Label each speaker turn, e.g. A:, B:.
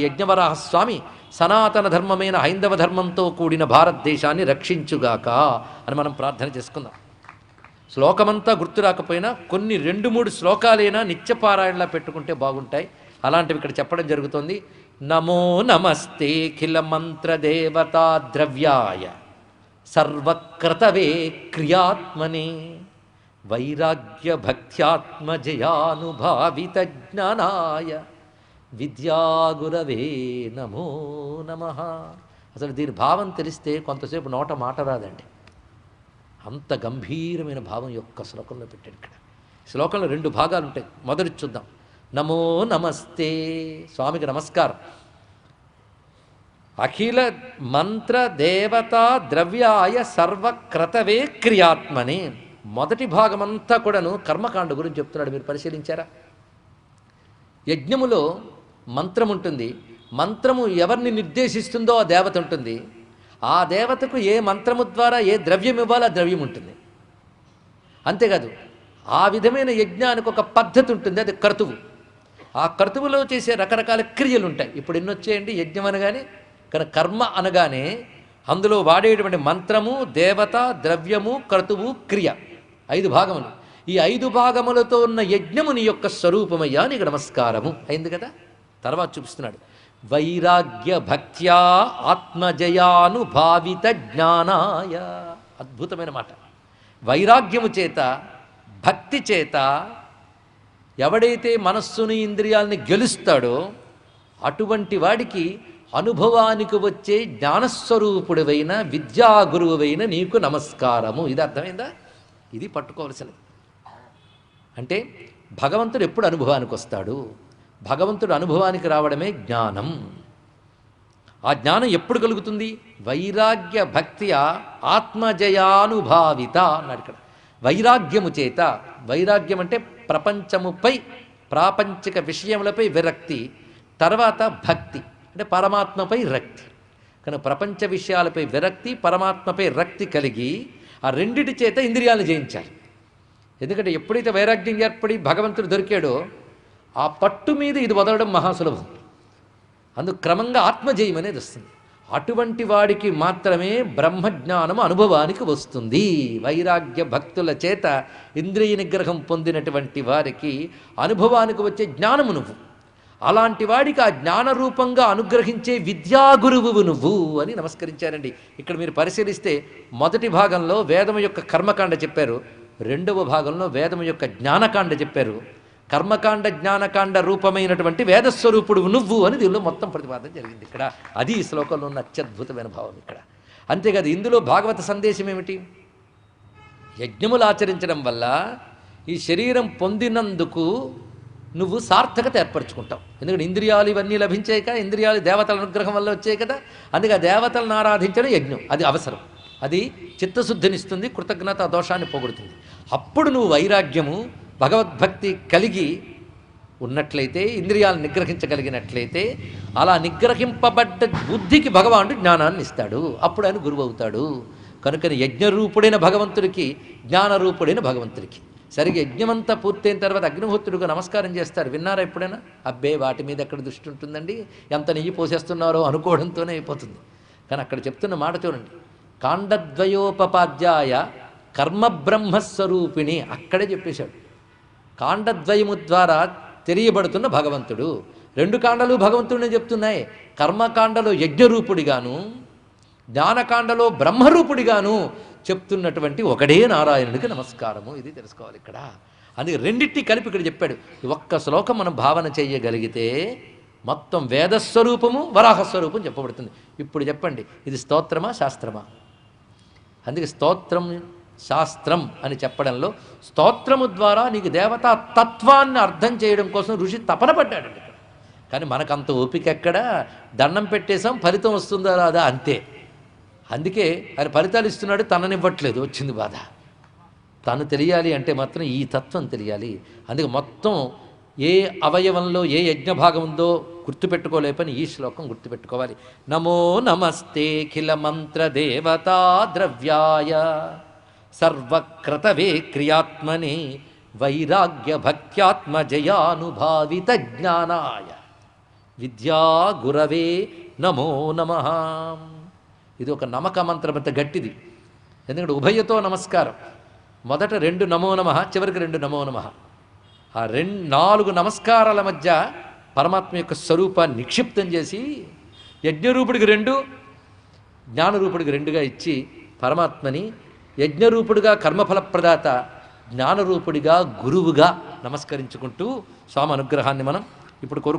A: యజ్ఞవరాహస్వామి సనాతన ధర్మమైన హైందవ ధర్మంతో కూడిన భారతదేశాన్ని రక్షించుగాక అని మనం ప్రార్థన చేసుకుందాం. శ్లోకమంతా గుర్తు రాకపోయినా కొన్ని రెండు మూడు శ్లోకాలైనా నిత్యపారాయణలా పెట్టుకుంటే బాగుంటాయి. అలాంటివి ఇక్కడ చెప్పడం జరుగుతుంది. నమో నమస్తే ఖిల మంత్ర దేవతా ద్రవ్యాయ. సర్వక్రతవే క్రియాత్మనే. వైరాగ్య భక్త్యాత్మజయానుభావిత జ్ఞానాయ. విద్యాగురవే నమో నమ. అసలు దీని భావం తెలిస్తే కొంతసేపు నోట మాట రాదండి. అంత గంభీరమైన భావం యొక్క శ్లోకంలో పెట్టాడు ఇక్కడ. శ్లోకంలో రెండు భాగాలు ఉంటాయి. మొదటి చూద్దాం. నమో నమస్తే. స్వామికి నమస్కారం. అఖిల మంత్ర దేవతా ద్రవ్యాయ సర్వక్రతవే క్రియాత్మని. మొదటి భాగమంతా కూడాను కర్మకాండ గురించి చెప్తున్నాడు. మీరు పరిశీలించారా? యజ్ఞములో మంత్రం ఉంటుంది. మంత్రము ఎవరిని నిర్దేశిస్తుందో ఆ దేవత ఉంటుంది. ఆ దేవతకు ఏ మంత్రము ద్వారా ఏ ద్రవ్యం ఇవ్వాలో ఆ ద్రవ్యం ఉంటుంది. అంతేకాదు ఆ విధమైన యజ్ఞానికి ఒక పద్ధతి ఉంటుంది. అది క్రతువు. ఆ క్రతువులో చేసే రకరకాల క్రియలు ఉంటాయి. ఇప్పుడు ఎన్ని వచ్చేయండి? యజ్ఞం అనగానే కానీ కర్మ అనగానే అందులో వాడేటువంటి మంత్రము దేవత ద్రవ్యము క్రతువు క్రియ. ఐదు భాగములు. ఈ ఐదు భాగములతో ఉన్న యజ్ఞము నీ యొక్క స్వరూపమయ్యా నీకు నమస్కారము. అయింది కదా? తర్వాత చూపిస్తున్నాడు. వైరాగ్య భక్త్యా ఆత్మజయానుభావిత జ్ఞానాయ. అద్భుతమైన మాట. వైరాగ్యము చేత భక్తి చేత ఎవడైతే మనస్సుని ఇంద్రియాలని గెలుస్తాడో అటువంటి వాడికి అనుభవానికి వచ్చే జ్ఞానస్వరూపుడివైన విద్యాగురువైన నీకు నమస్కారము. ఇది అర్థమైందా? ఇది పట్టుకోవలసినది. అంటే భగవంతుడు ఎప్పుడు అనుభవానికి వస్తాడు? భగవంతుడు అనుభవానికి రావడమే జ్ఞానం. ఆ జ్ఞానం ఎప్పుడు కలుగుతుంది? వైరాగ్య భక్తి ఆత్మజయానుభావిత అన్నాడు ఇక్కడ. వైరాగ్యము చేత వైరాగ్యం అంటే ప్రపంచముపై ప్రాపంచిక విషయములపై విరక్తి తర్వాత భక్తి అంటే పరమాత్మపై రక్తి. కనుక ప్రపంచ విషయాలపై విరక్తి పరమాత్మపై రక్తి కలిగి ఆ రెండిటి చేత ఇంద్రియాలను జయించాలి. ఎందుకంటే ఎప్పుడైతే వైరాగ్యం ఏర్పడి భగవంతుడు దొరికాడో ఆ పట్టు మీద ఇది వదలడం మహాసులభం. అందుకు క్రమంగా ఆత్మజయం అనేది వస్తుంది. అటువంటి వాడికి మాత్రమే బ్రహ్మజ్ఞానం అనుభవానికి వస్తుంది. వైరాగ్య భక్తుల చేత ఇంద్రియ నిగ్రహం పొందినటువంటి వారికి అనుభవానికి వచ్చే జ్ఞానము నువ్వు. అలాంటి వాడికి ఆ జ్ఞాన రూపంగా అనుగ్రహించే విద్యాగురువు నువ్వు అని నమస్కరించారండి. ఇక్కడ మీరు పరిశీలిస్తే మొదటి భాగంలో వేదము యొక్క కర్మకాండ చెప్పారు. రెండవ భాగంలో వేదము యొక్క జ్ఞానకాండ చెప్పారు. కర్మకాండ జ్ఞానకాండ రూపమైనటువంటి వేదస్వరూపుడు నువ్వు అని దీనిలో మొత్తం ప్రతిపాదన జరిగింది. ఇక్కడ అది ఈ శ్లోకంలో ఉన్న అత్యద్భుతమైన భావం ఇక్కడ. అంతేకాదు ఇందులో భాగవత సందేశం ఏమిటి? యజ్ఞములు ఆచరించడం వల్ల ఈ శరీరం పొందినందుకు నువ్వు సార్థకత ఏర్పరచుకుంటావు. ఎందుకంటే ఇంద్రియాలు ఇవన్నీ లభించాయి కదా ఇంద్రియాలు దేవతల అనుగ్రహం వల్ల వచ్చాయి కదా అందుకే ఆ దేవతలను ఆరాధించడం యజ్ఞం. అది అవసరం. అది చిత్తశుద్ధినిస్తుంది కృతజ్ఞత దోషాన్ని పోగొడుతుంది. అప్పుడు నువ్వు వైరాగ్యము భగవద్భక్తి కలిగి ఉన్నట్లయితే ఇంద్రియాలను నిగ్రహించగలిగినట్లయితే అలా నిగ్రహింపబడ్డ బుద్ధికి భగవానుడు జ్ఞానాన్ని ఇస్తాడు. అప్పుడు ఆయన గురువు అవుతాడు. కనుకని యజ్ఞరూపుడైన భగవంతుడికి జ్ఞానరూపుడైన భగవంతుడికి. సరిగ్గా యజ్ఞమంతా పూర్తయిన తర్వాత అగ్నిహోత్రుడికి నమస్కారం చేస్తారు. విన్నారా ఎప్పుడైనా? అబ్బే వాటి మీద ఎక్కడ దృష్టి ఉంటుందండి? ఎంత నెయ్యి పోసేస్తున్నారో అనుకోవడంతోనే అయిపోతుంది. కానీ అక్కడ చెప్తున్న మాట చూడండి. కాండద్వయోపపాధ్యాయ కర్మబ్రహ్మస్వరూపిణి అక్కడే చెప్పేశాడు. కాండద్వయము ద్వారా తెలియబడుతున్న భగవంతుడు. రెండు కాండలు భగవంతుడిని చెప్తున్నాయి. కర్మకాండలో యజ్ఞరూపుడిగాను జ్ఞానకాండలో బ్రహ్మరూపుడిగాను చెప్తున్నటువంటి ఒకడే నారాయణుడికి నమస్కారము. ఇది తెలుసుకోవాలి ఇక్కడ. అందుకే రెండింటినీ కలిపి ఇక్కడ చెప్పాడు. ఈ ఒక్క శ్లోకం మనం భావన చేయగలిగితే మొత్తం వేదస్వరూపము వరాహస్వరూపం చెప్పబడుతుంది. ఇప్పుడు చెప్పండి ఇది స్తోత్రమా శాస్త్రమా? అందుకే స్తోత్రం శాస్త్రం అని చెప్పడంలో స్తోత్రము ద్వారా నీకు దేవతా తత్వాన్ని అర్థం చేయడం కోసం ఋషి తపన పడ్డాడు కానీ మనకంత ఓపిక ఎక్కడ? దండం పెట్టేశాం ఫలితం వస్తుందా రాదా? అంతే. అందుకే ఆయన ఫలితాలు ఇస్తున్నాడు తననివ్వట్లేదు వచ్చింది బాధ. తను తెలియాలి అంటే మాత్రం ఈ తత్వం తెలియాలి. అందుకే మొత్తం ఏ అవయవంలో ఏ యజ్ఞ భాగం ఉందో గుర్తుపెట్టుకోలేపని ఈ శ్లోకం గుర్తుపెట్టుకోవాలి. నమో నమస్తే ఖిల మంత్ర దేవతా ద్రవ్యాయ. సర్వక్రతవే క్రియాత్మనే వైరాగ్య భక్త్యాత్మ జయానుభావిత జ్ఞానాయ విద్యా గురవే నమో నమ. ఇది ఒక నమక మంత్రం అంత గట్టిది. ఎందుకంటే ఉభయతో నమస్కారం. మొదట రెండు నమో నమ చివరికి రెండు నమో నమ. ఆ రెండు నాలుగు నమస్కారాల మధ్య పరమాత్మ యొక్క స్వరూపాన్ని నిక్షిప్తం చేసి యజ్ఞరూపుడికి రెండు జ్ఞానరూపుడికి రెండుగా ఇచ్చి పరమాత్మని యజ్ఞరూపుడిగా కర్మఫలప్రదాత జ్ఞానరూపుడిగా గురువుగా నమస్కరించుకుంటూ స్వామి అనుగ్రహాన్ని మనం ఇప్పుడు కోరు